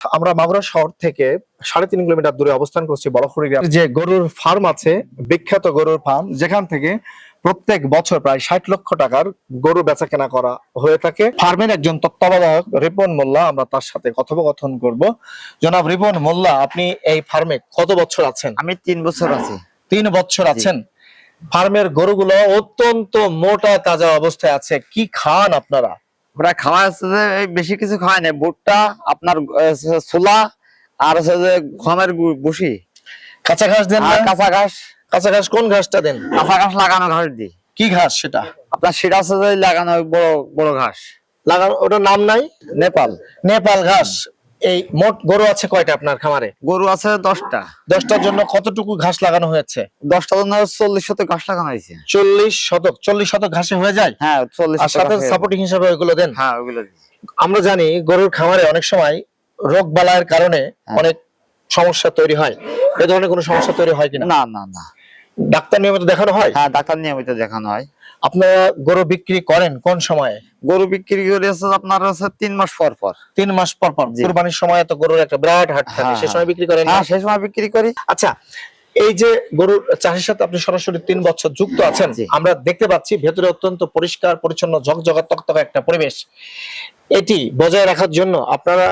আমরা মাগুরা শহর থেকে সাড়ে তিন কিলোমিটার দূরে অবস্থান করছি বড়খড়ি গ্রাম। যে গরুর ফার্ম আছে বিখ্যাত গরুর ফার্ম যেখান থেকে প্রত্যেক বছর প্রায় ষাট লক্ষ টাকার গরু বেচা কেনা করা হয়ে থাকে। ফার্মের একজন তত্ত্বাবধায়ক রিপন মোল্লা আমরা তার সাথে কথোপকথন করব। জনাব রিপন মোল্লা আপনি এই ফার্মে কত বছর আছেন? আমি তিন বছর আছি। তিন বছর আছেন। ফার্মের গরুগুলো অত্যন্ত মোটা তাজা অবস্থায় আছে। কি খান আপনারা? ওরা খাওয়া বেশি কিছু খাওয়াই না। বুটটা আপনার ছোলা আর হচ্ছে যে গমের বসি কাঁচা ঘাস দেন না? কাঁচা ঘাস। কাঁচা ঘাস কোন ঘাসটা দেন? কাঁচা ঘাস লাগানো ঘাস দিই। কি ঘাস সেটা? আপনার সেটা আছে যে লাগানো বড় বড় ঘাস। লাগানো ওটার নাম নাই? নেপাল। নেপাল ঘাস। এই মোট গরু আছে কয়টা আপনার খামারে? গরু আছে দশটা। দশটার জন্য কতটুকু ঘাস লাগানো হয়েছে? দশটা জন্য চল্লিশ শত ঘাস লাগানো হয়েছে। চল্লিশ শতক? চল্লিশ শতক ঘাসে হয়ে যায়? হ্যাঁ চল্লিশ আর সাথে সাপোর্টিং হিসাবে ওইগুলো দেন? হ্যাঁ দিই। আমরা জানি গরুর খামারে অনেক সময় রোগ বালায়ের কারণে হ্যাঁ। অনেক সমস্যা তৈরি হয়। এ ধরনের কোনো সমস্যা তৈরি হয় কিনা? না না না। ডাক্তার নিয়মিত দেখানো হয়? হ্যাঁ ডাক্তার নিয়মিত দেখানো হয়। আপনারা গরু বিক্রি করেন কোন সময়ে? গরু বিক্রি করে হচ্ছে আপনার হচ্ছে তিন মাস পর পর। তিন মাস পর পর কুরবানির সময় তো গরুর একটা বিরাট হাট থাকে হ্যাঁ, সে সময় বিক্রি করেন? হ্যাঁ সেই সময় বিক্রি করি। আচ্ছা এই যে গরুর চাষের সাথে আপনি সরাসরি তিন বছর যুক্ত আছেন। আমরা দেখতে পাচ্ছি ভেতরে অত্যন্ত পরিষ্কার পরিচ্ছন্ন ঝকঝকা তকতকা একটা পরিবেশ। এটি বজায় রাখার জন্য আপনারা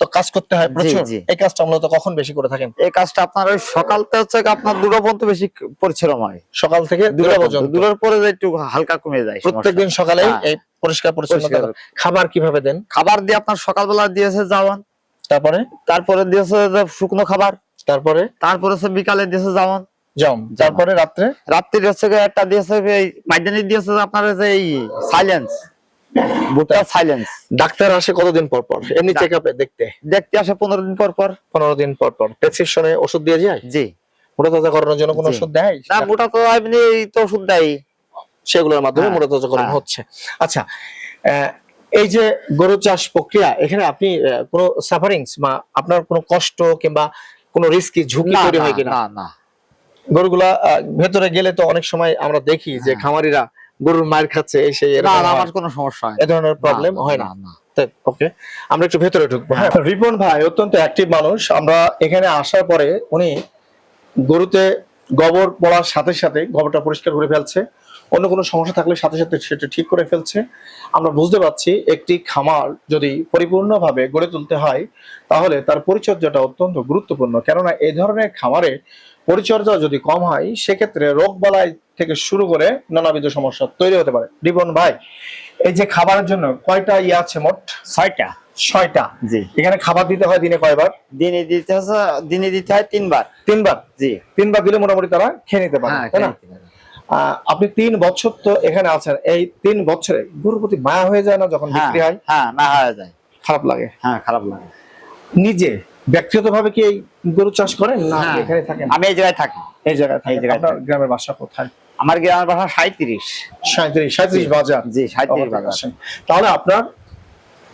তো কাজ করতে হয় প্রচুর। এই কাজটা মূলত কখন বেশি করে থাকেন? এই কাজটা আপনার ওই সকালতে হচ্ছে আপনার দুটো পর্যন্ত বেশি পরিশ্রম হয়। সকাল থেকে দুটো পর্যন্ত। দুটোর পরে একটু হালকা কমে যায় প্রত্যেকদিন সকালে হ্যাঁ। এই পরিষ্কার পরিচ্ছন্নতা। খাবার কীভাবে দেন? খাবার দিয়ে আপনার সকালবেলা দিয়েছে জাওয়ান তারপরে? তারপরে দিয়েছে যে শুকনো খাবার। তারপরে? তারপরে হচ্ছে বিকালে দিয়েছে জাওয়ান জম। তারপরে রাত্রে? রাত্রি হচ্ছে একটা দিয়েছে এই মাইদানি দিয়েছে আপনার যে এই সাইলেন্স ভুট্টা সাইলেন্স ডাক্তার আসে কতদিন পর পর? এমনি ডাক- চেক আপে দেখতে। দেখতে আসে পনেরো দিন পর পর। পনেরো দিন পর পর। প্রেসক্রিপশনে ওষুধ দিয়ে যায়? জি। মোটা তাজা করানোর জন্য কোনো ওষুধ দেয়? না মোটা তো এমনি তো ওষুধ দেয়। সেগুলোর মাধ্যমে হ্যাঁ, মোটা তাজাকরণ হ্যাঁ। হচ্ছে। আচ্ছা এই যে গরু চাষ প্রক্রিয়া এখানে আপনি কোনো সাফারিংস বা আপনার কোনো কষ্ট কিংবা কোনো রিস্কি ঝুঁকি তৈরি হয় কিনা? না না। গরুগুলা ভেতরে গেলে তো অনেক সময় আমরা দেখি যে হ্যাঁ। খামারিরা গরুর মায়ের খাচ্ছে এই সেই হয়। আমার কোনো সমস্যা হয় এ ধরনের প্রবলেম হয় না? না ওকে আমরা একটু ভেতরে ঢুকবো হ্যাঁ। রিপন ভাই অত্যন্ত অ্যাক্টিভ মানুষ। আমরা এখানে আসার পরে উনি গরুতে গোবর পড়ার সাথে সাথে গোবরটা পরিষ্কার করে ফেলছে। অন্য কোনো সমস্যা থাকলে সাথে সাথে সেটা ঠিক করে ফেলছে। আমরা বুঝতে পারছি একটি খামার যদি পরিপূর্ণভাবে গড়ে তুলতে হয় তাহলে তার পরিচর্যাটা অত্যন্ত গুরুত্বপূর্ণ। কেননা এই ধরনের খামারে পরিচর্যা যদি কম হয় সেক্ষেত্রে রোগ বালাই থেকে শুরু করে নানাবিধ সমস্যা তৈরি হতে পারে। রিপন ভাই এই যে খাবারের জন্য কয়টা ইয়ে আছে মোট? ছয়টা। ছয়টা। জি। এখানে খাবার দিতে হয় দিনে কয়বার? দিনে দিতে হচ্ছে দিনে দিতে হয় তিনবার। তিনবার? জি। তিনবার দিলে মোটামুটি তারা খেয়ে নিতে পারে হ্যাঁ তাই না? আপনি তিন বছর তো এখানে আছেন। এই তিন বছরে গরুর প্রতি মায়া হয়ে যায় না যখন হ্যাঁ বিক্রি হয়? হ্যাঁ না হয়ে যায়। খারাপ লাগে? হ্যাঁ খারাপ লাগে। নিজে ব্যক্তিগত ভাবে কি এই গরু চাষ করেন না হ্যাঁ। এখানে থাকেন? আমি এই জায়গায় থাকি। এই জায়গায় জায়গায় আপনার গ্রামের বাসা কোথায়? আমার গ্রামের ভাষা সাঁত্রিশ সাঁত্রিশ সাঁত্রিশ বাজার। জি সাঁত্রিশ বাজার। তাহলে আপনার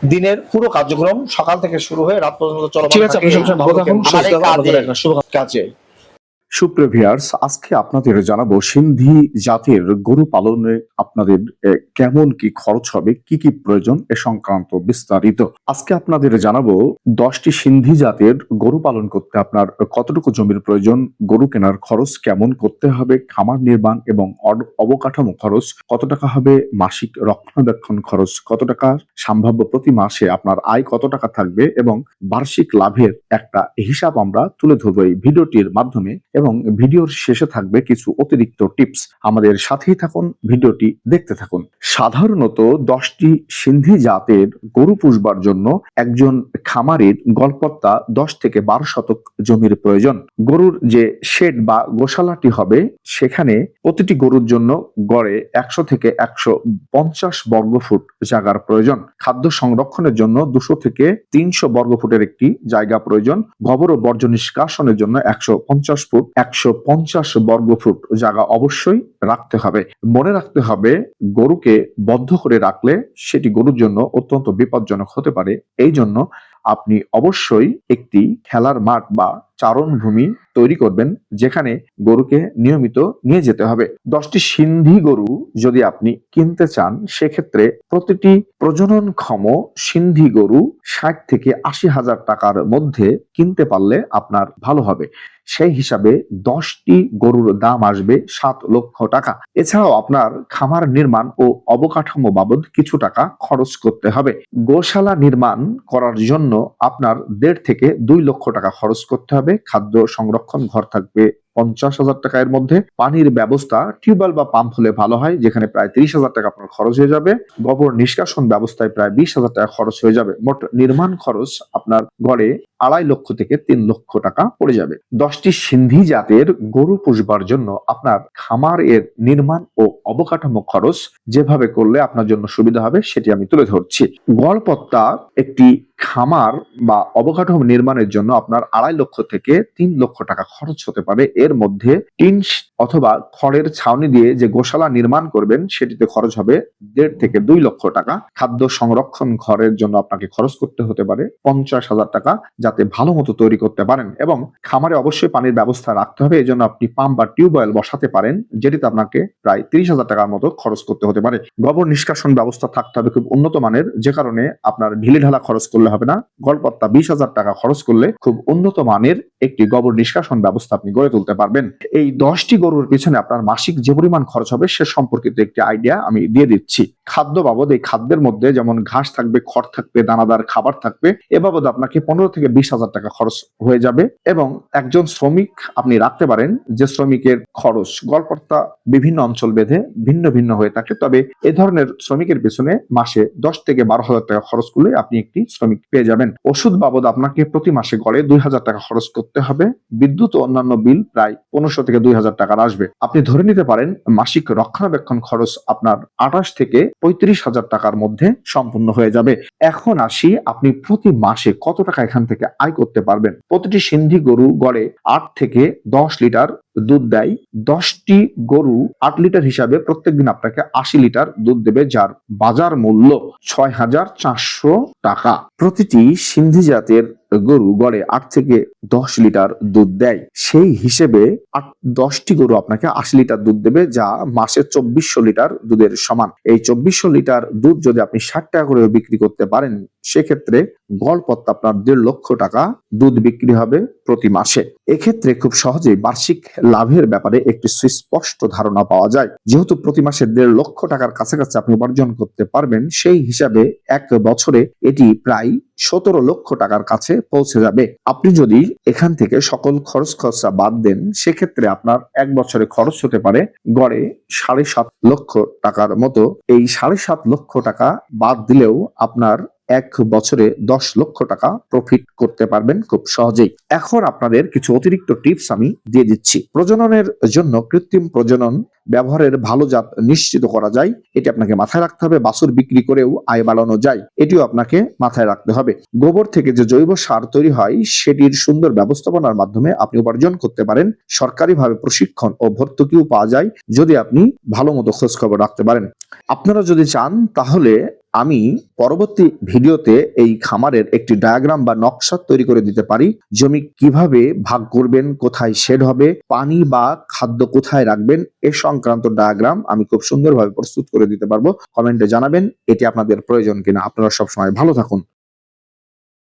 দিনের পুরো কার্যক্রম সকাল থেকে শুরু হয়ে রাত পর্যন্ত চলমান ঠিক আছে, আপনি থাকে। সবসময় ভালো থাকুন, সুস্থ থাকুন, কাজে- আপনাদের একটা শুভ কাজে সুপ্রভিয়ার্স আজকে আপনাদের জানাব সিন্ধি জাতের গরু পালনে আপনাদের কেমন কি খরচ হবে, কি কি প্রয়োজন এ সংক্রান্ত বিস্তারিত। আজকে আপনাদের জানাব দশটি সিন্ধি জাতের গরু পালন করতে আপনার কতটুকু জমির প্রয়োজন, গরু কেনার খরচ কেমন করতে হবে, খামার নির্মাণ এবং অবকাঠামো খরচ কত টাকা হবে, মাসিক রক্ষণাবেক্ষণ খরচ কত টাকা, সম্ভাব্য প্রতি মাসে আপনার আয় কত টাকা থাকবে এবং বার্ষিক লাভের একটা হিসাব আমরা তুলে ধরবো এই ভিডিওটির মাধ্যমে। এবং ভিডিওর শেষে থাকবে কিছু অতিরিক্ত টিপস। আমাদের সাথেই থাকুন, ভিডিওটি দেখতে থাকুন। সাধারণত দশটি সিন্ধি জাতের গরু পুষবার জন্য একজন খামারের গল্পত্তা দশ থেকে বারো শতক জমির প্রয়োজন। গরুর যে শেড বা গোশালাটি হবে, সেখানে প্রতিটি গরুর জন্য গড়ে একশো থেকে একশো পঞ্চাশ বর্গফুট জায়গার প্রয়োজন। খাদ্য সংরক্ষণের জন্য দুশো থেকে তিনশো বর্গফুটের একটি জায়গা প্রয়োজন। গোবর ও বর্জ্য নিষ্কাশনের জন্য একশো পঞ্চাশ ফুট একশো পঞ্চাশ বর্গফুট জায়গা অবশ্যই রাখতে হবে। মনে রাখতে হবে, গরুকে বদ্ধ করে রাখলে সেটি গরুর জন্য অত্যন্ত বিপজ্জনক হতে পারে। এই জন্য আপনি অবশ্যই একটি খেলার মাঠ বা চারণ ভূমি তৈরি করবেন, যেখানে গরুকে নিয়মিত নিয়ে যেতে হবে। দশটি সিন্ধি গরু যদি আপনি কিনতে চান, সেক্ষেত্রে প্রতিটি প্রজননক্ষম সিন্ধি গরু ষাট থেকে আশি হাজার টাকার মধ্যে কিনতে পারলে আপনার ভালো হবে। সেই হিসাবে দশটি গরুর দাম আসবে সাত লক্ষ টাকা। এছাড়াও আপনার খামার নির্মাণ ও অবকাঠামো বাবদ কিছু টাকা খরচ করতে হবে। গোশালা নির্মাণ করার জন্য আপনার দেড় থেকে দুই লক্ষ টাকা খরচ করতে হবে। খাদ্য সংরক্ষণ ঘর থাকবে পঞ্চাশ হাজার টাকা এর মধ্যে পানির ব্যবস্থা টিউবওয়েল বা পাম্প হলে ভালো হয়, যেখানে প্রায় তিরিশ হাজার টাকা আপনার খরচ হয়ে যাবে। গোবর নিষ্কাশন ব্যবস্থায় প্রায় বিশ হাজার টাকা খরচ হয়ে যাবে। মোট নির্মাণ খরচ আপনার গড়ে আড়াই লক্ষ থেকে তিন লক্ষ টাকা পড়ে যাবে। দশটি সিন্ধি জাতের গরু পুষবার জন্য আপনার খামার এর নির্মাণ ও অবকাঠামো খরচ যেভাবে করলে আপনার জন্য সুবিধা হবে, সেটি আমি তুলে ধরছি। গড়পত্তা একটি খামার বা অবকাঠামো নির্মাণের জন্য আপনার আড়াই লক্ষ থেকে তিন লক্ষ টাকা খরচ হতে পারে। এর মধ্যে টিন অথবা খড়ের ছাউনি দিয়ে যে গোশালা নির্মাণ করবেন, সেটিতে খরচ হবে দেড় থেকে দুই লক্ষ টাকা। খাদ্য সংরক্ষণ ঘরের জন্য আপনাকে খরচ করতে হতে পারে পঞ্চাশ হাজার টাকা, যাতে ভালো মতো তৈরি করতে পারেন এবং খামারে অবশ্যই পানির ব্যবস্থা রাখতে হবে। এই জন্য আপনি পাম্প বা টিউবওয়েল বসাতে পারেন, যেটিতে আপনাকে প্রায় তিরিশ হাজার টাকার মতো খরচ করতে হতে পারে। গোবর নিষ্কাশন ব্যবস্থা থাকতে হবে খুব উন্নত মানের, যে কারণে আপনার ঢিলে ঢালা খরচ করলে হবে না। গড়পত্তা বিশ হাজার টাকা খরচ করলে খুব উন্নত মানের একটি গোবর নিষ্কাশন ব্যবস্থা আপনি গড়ে তুলতে পারবেন। এই দশটি গরুর পিছনে আপনার মাসিক যে পরিমাণ খরচ হবে সে সম্পর্কিত একটি আইডিয়া আমি দিয়ে দিচ্ছি। খাদ্য বাবদ এই খাদ্যের মধ্যে যেমন ঘাস থাকবে, খড় থাকবে, দানাদার খাবার থাকবে, এ বাবদ আপনাকে পনেরো থেকে বিশ হাজার টাকা খরচ হয়ে যাবে এবং একজন শ্রমিক আপনি রাখতে পারেন যে শ্রমিকের খরচ। গড়পড়তা বিভিন্ন অঞ্চল বেঁধে ভিন্ন ভিন্ন হয়ে থাকে, তবে এ ধরনের শ্রমিকের পেছনে মাসে দশ থেকে বারো হাজার টাকা খরচ করলে আপনি একটি শ্রমিক পেয়ে যাবেন। ওষুধ বাবদ আপনাকে প্রতি মাসে গড়ে দুই হাজার টাকা খরচ করতে হবে। বিদ্যুৎ ও অন্যান্য বিল প্রায় পনেরোশো থেকে দুই হাজার টাকার আসবে। আপনি ধরে নিতে পারেন মাসিক রক্ষণাবেক্ষণ খরচ আপনার আঠাশ থেকে পঁয়ত্রিশ হাজার টাকার মধ্যে সম্পূর্ণ হয়ে যাবে। এখন আসি আপনি প্রতি মাসে কত টাকা এখান থেকে আয় করতে পারবেন? প্রতিটি সিন্ধি গরু গড়ে আট থেকে দশ লিটার দুধ দেয়। দশটি গরু আট লিটার হিসাবে প্রত্যেকদিন আপনাকে আশি লিটার দুধ দেবে, যার বাজার মূল্য ছয় হাজার চারশো টাকা। প্রতিটি সিন্ধি জাতের গরু গড়ে আট থেকে দশ লিটার দুধ দেয়। সেই হিসেবে আট, দশটি গরু আপনাকে আশি লিটার দুধ দেবে, যা মাসে চব্বিশশো লিটার দুধের সমান। এই চব্বিশশো লিটার দুধ যদি আপনি ষাট টাকা করে বিক্রি করতে পারেন, সেক্ষেত্রে গড়পত্তা আপনার দেড় লক্ষ টাকা দুধ বিক্রি হবে প্রতি মাসে। এক্ষেত্রে খুব সহজেই বার্ষিক লাভের ব্যাপারে একটি সুস্পষ্ট ধারণা পাওয়া যায়। যেহেতু প্রতি মাসে দেড় লক্ষ টাকার কাছাকাছি আপনি উপার্জন করতে পারবেন, সেই হিসাবে এক বছরে এটি প্রায় সতেরো লক্ষ টাকার কাছে পৌঁছে যাবে। আপনি যদি এখান থেকে সকল খরচ খরচা বাদ দেন, সেক্ষেত্রে আপনার এক বছরে খরচ হতে পারে গড়ে সাড়ে সাত লক্ষ টাকার মতো। এই সাড়ে সাত লক্ষ টাকা বাদ দিলেও আপনার এক বছরে দশ লক্ষ টাকা প্রফিট করতে পারবেন খুব সহজেই। এখন আপনাদের কিছু অতিরিক্ত টিপস আমি দিয়ে দিচ্ছি। প্রজননের জন্য কৃত্রিম প্রজনন ব্যবহারের ভালো জাত নিশ্চিত করা যায়। এটি আপনাকে মাথায় রাখতে হবে, বাছুর বিক্রি করেও আয় বাড়ানো যায়। এটিও আপনাকে মাথায় রাখতে হবে। গোবর থেকে যে জৈব সার তৈরি হয়, সেটির সুন্দর ব্যবস্থাপনার মাধ্যমে আপনি উপার্জন করতে পারেন। সরকারিভাবে প্রশিক্ষণ ও ভর্তুকিও পাওয়া যায়, যদি আপনি ভালো মতো খোঁজখবর রাখতে পারেন। আপনারা যদি চান, তাহলে আমি পরবর্তী ভিডিওতে এই খামারের একটি ডায়াগ্রাম বা নকশা তৈরি করে দিতে পারি। জমি কীভাবে ভাগ করবেন, কোথায় শেড হবে, পানি বা খাদ্য কোথায় রাখবেন, এ সংক্রান্ত ডায়াগ্রাম আমি খুব সুন্দরভাবে প্রস্তুত করে দিতে পারব। কমেন্টে জানাবেন, এটি আপনাদের প্রয়োজন কিনা। আপনারা সবসময় ভালো থাকুন।